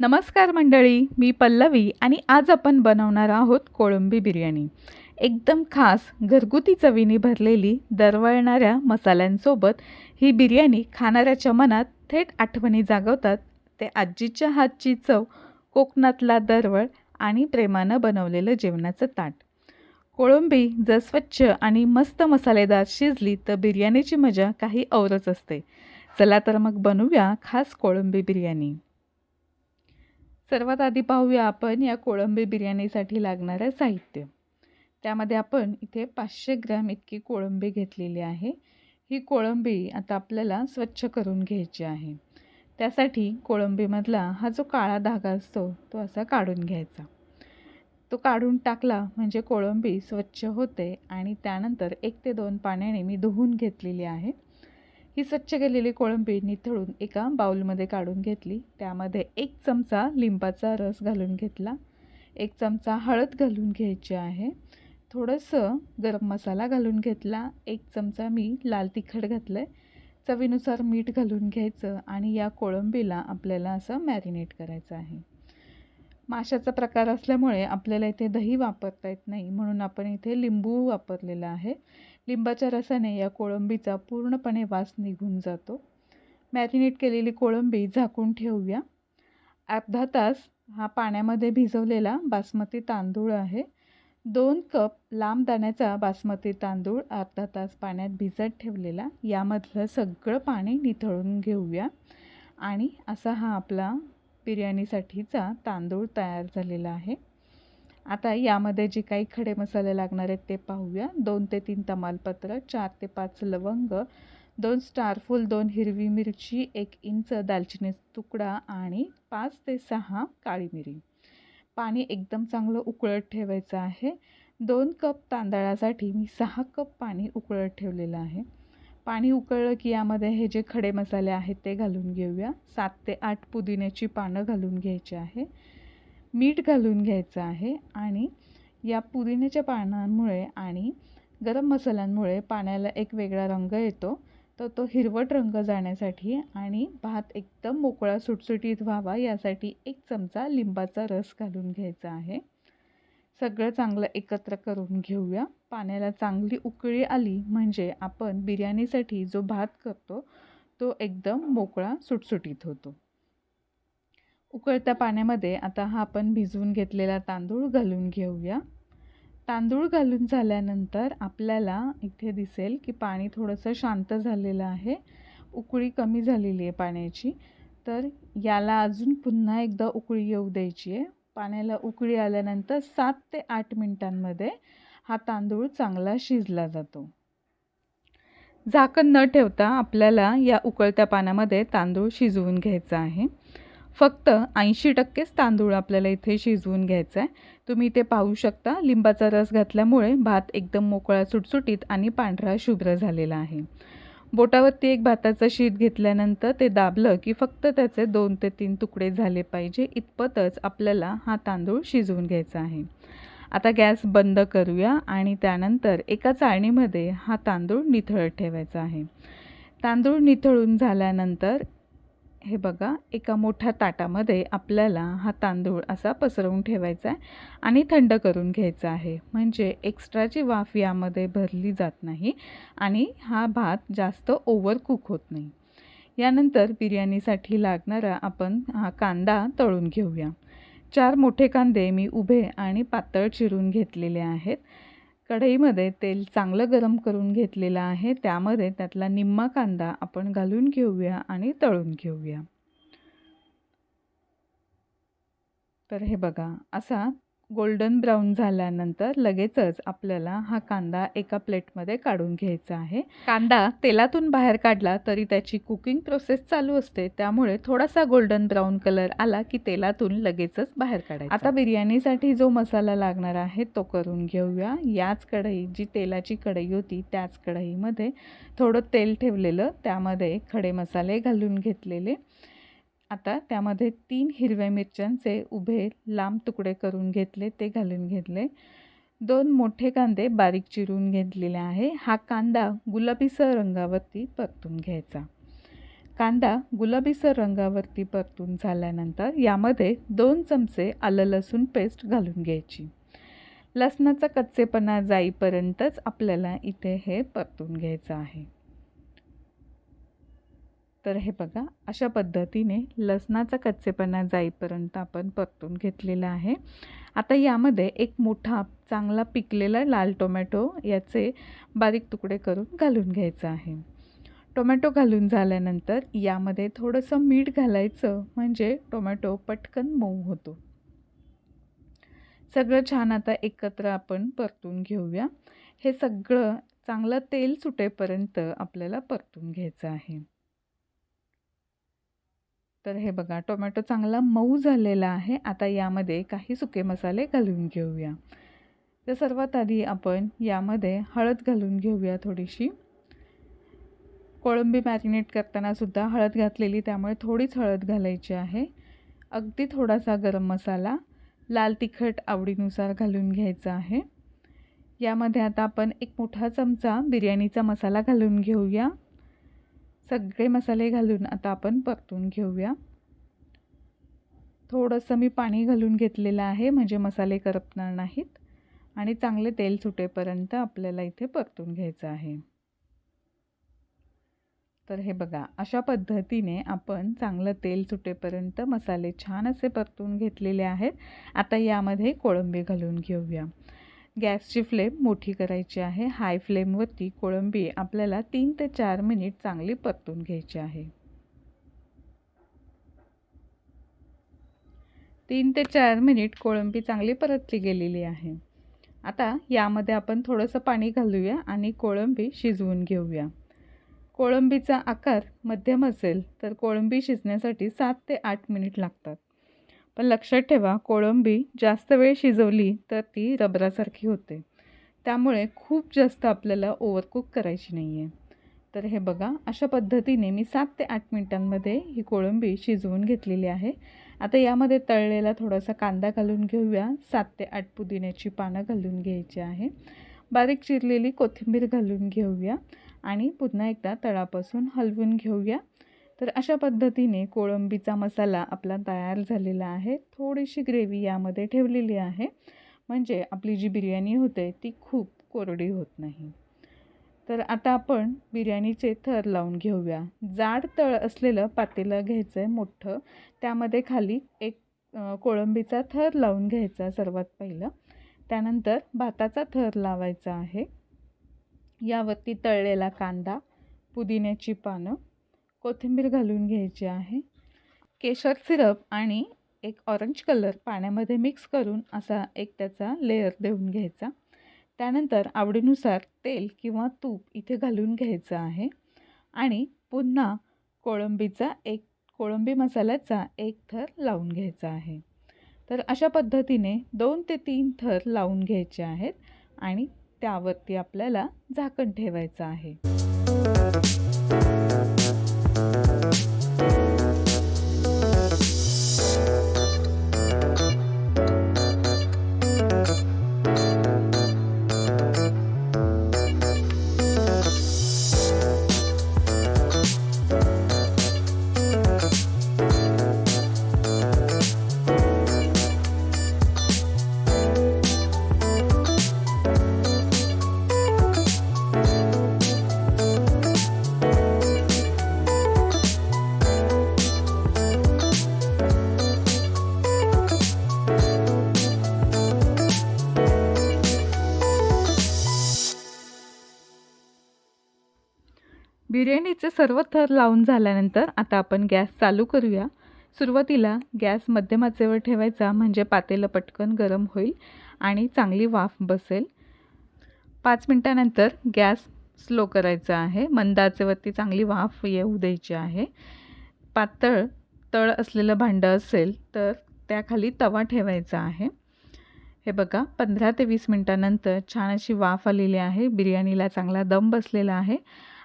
नमस्कार मंडळी मी पल्लवी आणि आज आपण बनवणार आहोत कोळंबी बिर्याणी. एकदम खास घरगुती चवीने भरलेली दरवळणाऱ्या मसाल्यांसोबत ही बिर्याणी खाणाऱ्याच्या मनात थेट आठवणी जागवतात. ते आजीच्या हातची चव कोकणातला दरवळ आणि प्रेमानं बनवलेलं जेवणाचं ताट. कोळंबी जर स्वच्छ आणि मस्त मसालेदार शिजली तर बिर्याणीची मजा काही औरच असते. चला तर मग बनवूया खास कोळंबी बिर्याणी. सर्वात आधी पाहूया आपण या कोळंबी बिर्याणीसाठी लागणारं साहित्य. त्यामध्ये आपण इथे पाचशे ग्रॅम इतकी कोळंबी घेतलेली आहे. ही कोळंबी आता आपल्याला स्वच्छ करून घ्यायची आहे. त्यासाठी कोळंबीमधला हा जो काळा धागा असतो तो असा काढून घ्यायचा. तो काढून टाकला म्हणजे कोळंबी स्वच्छ होते आणि त्यानंतर एक ते दोन पाण्याने मी धुवून घेतलेली आहे. ही स्वच्छ केलेली कोळंबी निथळून एका बाऊलमध्ये काढून घेतली. त्यामध्ये एक चमचा लिंबाचा रस घालून घेतला. एक चमचा हळद घालून घ्यायची आहे. थोडंसं गरम मसाला घालून घेतला. एक चमचा मी लाल तिखट घातलं आहे चवीनुसार मीठ घालून घ्यायचं आणि या कोळंबीला आपल्याला असं मॅरिनेट करायचं आहे. माशाचा प्रकार असल्यामुळे आपल्याला इथे दही वापरता येत नाही. म्हणून आपण इथे लिंबू वापरलेला आहे. लिंबाच्या रसाने या कोळंबीचा पूर्णपणे वास निघून जातो. मॅरिनेट केलेली कोळंबी झाकून ठेवूया. अर्धा तास हा पाण्यामध्ये भिजवलेला बासमती तांदूळ आहे. दोन कप लांब दाण्याचा बासमती तांदूळ अर्धा तास पाण्यात भिजत ठेवलेला. यामधलं सगळं पाणी निथळून घेऊया. आणि असा हा आपला बिर्याणीसाठीचा तांदूळ तयार झालेला आहे. आता यामध्ये जे काही खडे मसाले लागणार आहेत ते पाहूया. दोन ते तीन तमालपत्र चार ते पाच लवंग दोन स्टारफुल दोन हिरवी मिरची एक इंच दालचिनी तुकडा आणि पाच ते सहा काळी मिरी. पाणी एकदम चांगलं उकळत ठेवायचं आहे. दोन कप तांदळासाठी मी सहा कप पाणी उकळत ठेवलेलं आहे. पाणी उकळलं की यामध्ये हे जे खडे मसाले आहेत ते घालून घेऊया. सात ते आठ पुदिन्याची पानं घालून घ्यायची आहे. मीठ घालून घ्यायचं आहे आणि या पुदिन्याच्या पानांमुळे आणि गरम मसाल्यांमुळे पाण्याला एक वेगळा रंग येतो. तर तो हिरवट रंग जाण्यासाठी आणि भात एकदम मोकळा सुटसुटीत व्हावा यासाठी एक चमचा लिंबाचा रस घालून घ्यायचा आहे. सगळं चांगलं एकत्र करून घेऊया. पाण्याला चांगली उकळी आली म्हणजे आपण बिर्याणीसाठी जो भात करतो तो एकदम मोकळा सुटसुटीत होतो. उकळत्या पाण्यामध्ये आता हा आपण भिजवून घेतलेला तांदूळ घालून घेऊया. तांदूळ घालून झाल्यानंतर आपल्याला इथे दिसेल की पाणी थोडंसं शांत झालेलं आहे. उकळी कमी झालेली आहे पाण्याची. तर याला अजून पुन्हा एकदा उकळी येऊ द्यायची आहे. पाण्याला उकळी आल्यानंतर सात ते आठ मिनटांमध्ये हा तांदूळ चांगला शिजला जातो. झाकण न ठेवता आपल्याला या उकळत्या पाण्यामध्ये तांदूळ शिजवून घ्यायचा आहे. फक्त ऐंशी टक्केच तांदूळ आपल्याला इथे शिजवून घ्यायचा आहे. तुम्ही इथे पाहू शकता लिंबाचा रस घातल्यामुळे भात एकदम मोकळा सुटसुटीत आणि पांढरा शुभ्र झालेला आहे. बोटावरती एक भाताचं शीत घेतल्यानंतर ते दाबलं की फक्त त्याचे दोन ते तीन तुकडे झाले पाहिजे इतपतच आपल्याला हा तांदूळ शिजवून घ्यायचा आहे. आता गॅस बंद करूया आणि त्यानंतर एका चाळणीमध्ये हा तांदूळ निथळत ठेवायचा आहे. तांदूळ निथळून झाल्यानंतर हे बघा एका मोठ्या ताटामध्ये आपल्याला हा तांदूळ असा पसरवून ठेवायचा आहे आणि थंड करून घ्यायचा आहे. म्हणजे एक्स्ट्राची वाफ यामध्ये भरली जात नाही आणि हा भात जास्त ओव्हर कुक होत नाही. यानंतर बिर्याणीसाठी लागणारा आपण हा कांदा तळून घेऊया. चार मोठे कांदे मी उभे आणि पातळ चिरून घेतलेले आहेत. कढईमध्ये तेल चांगलं गरम करून घेतलेलं आहे. त्यामध्ये त्यातला निम्मा कांदा आपण घालून घेऊया आणि तळून घेऊया. तर हे बघा असा गोल्डन ब्राऊन झाल्यानंतर लगेचच आपल्याला हा कांदा एका प्लेटमध्ये काढून घ्यायचा आहे. कांदा तेलातून बाहेर काढला तरी त्याची कुकिंग प्रोसेस चालू असते. त्यामुळे थोडासा गोल्डन ब्राऊन कलर आला की तेलातून लगेचच बाहेर काढायचा. आता बिर्याणीसाठी जो मसाला लागणार आहे तो करून घेऊया. याच कढई जी तेलाची कढई होती त्याच कढईमध्ये थोडं तेल ठेवलेलं. त्यामध्ये खडे मसाले घालून घेतलेले. आता त्यामध्ये तीन हिरव्या मिरच्यांचे उभे लांब तुकडे करून घेतले ते घालून घेतले. दोन मोठे कांदे बारीक चिरून घेतलेले आहे. हा कांदा गुलाबीसर रंगावरती परतून घ्यायचा. कांदा गुलाबीसर रंगावरती परतून झाल्यानंतर यामध्ये दोन चमचे आलं लसूण पेस्ट घालून घ्यायची. लसणाचा कच्चेपणा जाईपर्यंतच आपल्याला इथे हे परतून घ्यायचं आहे. तर हे बघा अशा पद्धतीने लसणाचा कच्चेपणा जाईपर्यंत आपण परतून घेतलेला आहे. आता यामध्ये एक मोठा चांगला पिकलेला लाल टोमॅटो याचे बारीक तुकडे करून घालून घ्यायचं आहे. टोमॅटो घालून झाल्यानंतर यामध्ये थोडंसं मीठ घालायचं म्हणजे टोमॅटो पटकन मऊ होतो. सगळं छान आता एकत्र आपण परतून घेऊया. हे सगळं चांगलं तेल सुटेपर्यंत आपल्याला परतून घ्यायचं आहे. तर हे बघा टोमॅटो चांगला मऊ झालेला आहे. आता यामध्ये काही सुके मसाले घालून घेऊया. तर सर्वात आधी आपण यामध्ये हळद घालून घेऊया थोडीशी. कोळंबी मॅरिनेट करतानासुद्धा हळद घातलेली त्यामुळे थोडीच हळद घालायची आहे. अगदी थोडासा गरम मसाला लाल तिखट आवडीनुसार घालून घ्यायचा आहे. यामध्ये आता आपण एक मोठा चमचा बिर्याणीचा मसाला घालून घेऊया. सगळे मसाले घालून आता आपण परतून घेऊया. थोडंसं मी पाणी घालून घेतलेलं आहे म्हणजे मसाले करपणार नाहीत. आणि चांगले तेल सुटेपर्यंत आपल्याला इथे परतून घ्यायचं आहे. तर हे बघा अशा पद्धतीने आपण चांगलं तेल सुटेपर्यंत मसाले छान असे परतून घेतलेले आहेत. आता यामध्ये कोळंबी घालून घेऊया. गॅसची फ्लेम मोठी करायची आहे. हाय फ्लेमवरती कोळंबी आपल्याला तीन ते चार मिनिट चांगली परतून घ्यायची आहे. तीन ते चार मिनिट कोळंबी चांगली परतली गेलेली आहे. आता यामध्ये आपण थोडंसं पाणी घालूया आणि कोळंबी शिजवून घेऊया. कोळंबीचा आकार मध्यम असेल तर कोळंबी शिजण्यासाठी सात ते आठ मिनिट लागतात. पण लक्षात ठेवा कोळंबी जास्त वेळ शिजवली तर ती रबरासारखी होते. त्यामुळे खूप जास्त आपल्याला ओव्हरकुक करायची नाही आहे तर हे बघा अशा पद्धतीने मी सात ते आठ मिनटांमध्ये ही कोळंबी शिजवून घेतलेली आहे. आता यामध्ये तळलेला थोडासा कांदा घालून घेऊया. सात ते आठ पुदिन्याची पानं घालून घ्यायची आहे. बारीक चिरलेली कोथिंबीर घालून घेऊया. आणि पुन्हा एकदा तळापासून हलवून घेऊया. तर अशा पद्धतीने कोळंबीचा मसाला आपला तयार झालेला आहे. थोडीशी ग्रेव्ही यामध्ये ठेवलेली आहे. म्हणजे आपली जी बिर्याणी होते ती खूप कोरडी होत नाही. तर आता आपण बिर्याणीचे थर लावून घेऊया. जाड तळ असलेलं पातेलं घ्यायचं आहे मोठं. त्यामध्ये खाली एक कोळंबीचा थर लावून घ्यायचा सर्वात पहिलं. त्यानंतर भाताचा थर लावायचा आहे. यावरती तळलेला कांदा पुदिन्याची पानं कोथिंबीर घालून घ्यायची आहे. केशर सिरप आणि एक ऑरेंज कलर पाण्यामध्ये मिक्स करून असा एक त्याचा लेअर देऊन घ्यायचा. त्यानंतर आवडीनुसार तेल किंवा तूप इथे घालून घ्यायचं आहे. आणि पुन्हा कोळंबीचा एक कोळंबी मसाल्याचा एक थर लावून घ्यायचा आहे. तर अशा पद्धतीने दोन ते तीन थर लावून घ्यायचे आहेत आणि त्यावरती आपल्याला झाकण ठेवायचं आहे. बिर्याणीचे सर्व थर लावून झाल्यानंतर आता आपण गॅस चालू करूया. सुरुवातीला गॅस मध्यमाचेवर ठेवायचा म्हणजे पातेलं पटकन गरम होईल आणि चांगली वाफ बसेल. पाच मिनटानंतर गॅस स्लो करायचा आहे. मंद आचेवरती चांगली वाफ येऊ द्यायची आहे. पातळ तळ असलेलं भांडं असेल तर त्याखाली तवा ठेवायचा आहे. हे बघा पंधरा ते वीस मिनटानंतर छान अशी वाफ आलेली आहे. बिर्याणीला चांगला दम बसलेला आहे.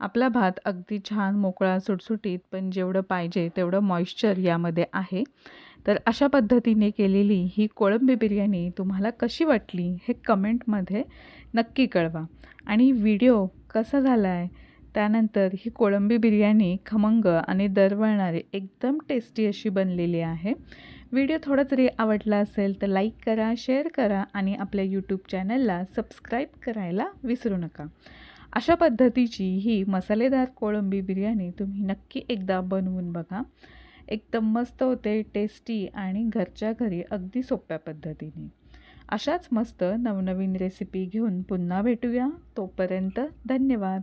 आपला भात अगदी छान मोकळा सुटसुटीत पण जेवढं पाहिजे तेवढं मॉइश्चर यामध्ये आहे. तर अशा पद्धतीने केलेली ही कोळंबी बिर्याणी तुम्हाला कशी वाटली हे कमेंटमध्ये नक्की कळवा. आणि व्हिडिओ कसा झाला आहे त्यानंतर ही कोळंबी बिर्याणी खमंग आणि दरवळणारी एकदम टेस्टी अशी बनलेली आहे. व्हिडिओ थोडा जरी आवडला असेल तर लाईक करा शेअर करा आणि आपल्या यूट्यूब चॅनलला सबस्क्राईब करायला विसरू नका. अशा पद्धतीची ही मसालेदार कोळंबी बिर्याणी तुम्ही नक्की एकदा बनवून बघा. एकदम मस्त होते टेस्टी आणि घरच्या घरी अगदी सोप्या पद्धतीने. अशाच मस्त नवनवीन रेसिपी घेऊन पुन्हा भेटूया. तोपर्यंत धन्यवाद.